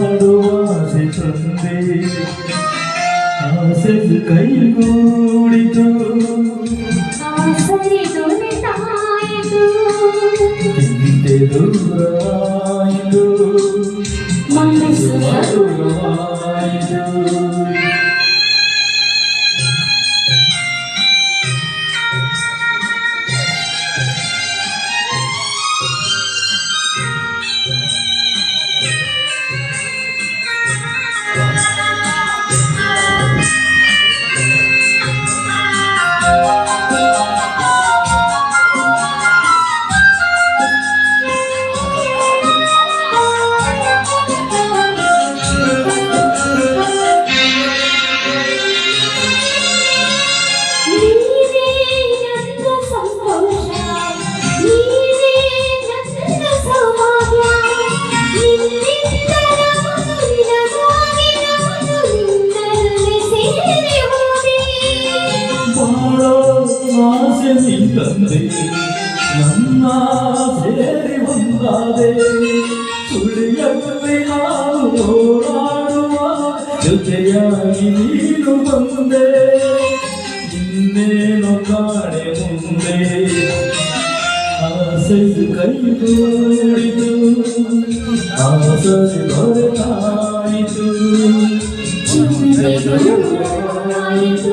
నడువాసితంది ఆశలు కైగూడితో ఆశలు దూరాయి ആദ്യമീ കണ്ട് നന്നാതേറി വന്നാതെ ചുളിയോടാടുവാഴയായി നീനു വന്നേ ഇന്നേനു കാണെ മുന്നേ ആസൈ കൈകൂടിതു ആസൈ ഭരതായിതു ചുണ്ടിനു ആയിതു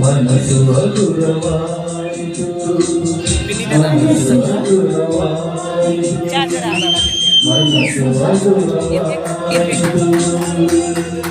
మనసు అగురవాయుడు మనసు అగురవాయుడు మనసు అగురవాయుడు